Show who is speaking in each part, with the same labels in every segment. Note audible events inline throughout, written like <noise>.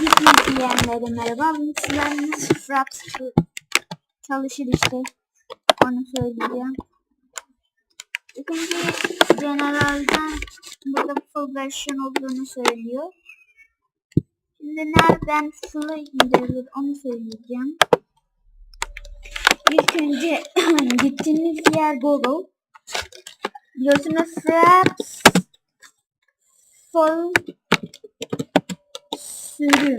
Speaker 1: YouTube izleyenlere merhaba. Bugün sizlerle nasıl Fraps çalışır işte. Onu söyleyeceğim. İlk önce General'den burada full version olduğunu söylüyor. Şimdi nereden full indirilir onu söyleyeceğim. İlk önce <clears throat> gittiğiniz yer Google. Biliyorsunuz Fraps full sürüm.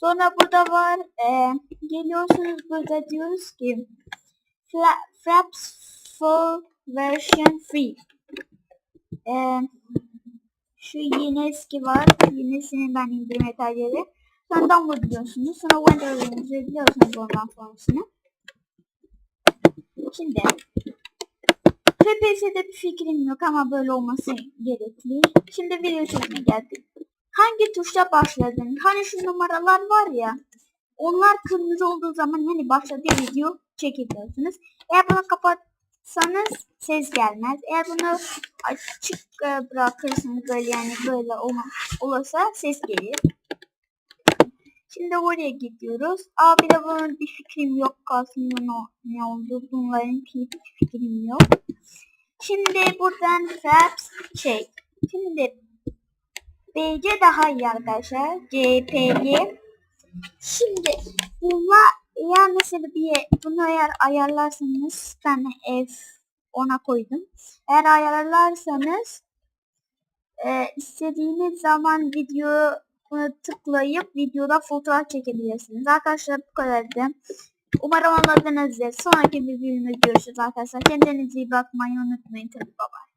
Speaker 1: Sonra burada var. E, geliyorsunuz burada diyoruz ki Fla- Fraps full version free. E, şu yeni eski var. Yenisini ben indirme tercih Sonra download diyorsunuz. Sonra Windows biliyorsunuz ondan sonrasını. Şimdi FPS'de bir fikrim yok ama böyle olması gerekli. Şimdi video çekmeye geldik. Hangi tuşla başladın? Hani şu numaralar var ya. Onlar kırmızı olduğu zaman yani başladığı video çekiyorsunuz. Eğer bunu kapatsanız ses gelmez. Eğer bunu açık e, bırakırsanız böyle yani böyle olursa ses gelir. Şimdi oraya gidiyoruz. Aa bir de bunun bir fikrim yok aslında ne, ne oldu. Bunların hiç fikrim yok. Şimdi buradan Fraps şey. Şimdi BC daha iyi arkadaşlar. CPG. Şimdi bunlar eğer mesela bir bunu eğer ayarlarsanız ben F ona koydum. Eğer ayarlarsanız e, istediğiniz zaman video bunu tıklayıp videoda fotoğraf çekebilirsiniz. Arkadaşlar bu kadardı. Umarım anladınızdır. Sonraki bir videomda görüşürüz arkadaşlar. Kendinize iyi bakmayı unutmayın. Tabii baba.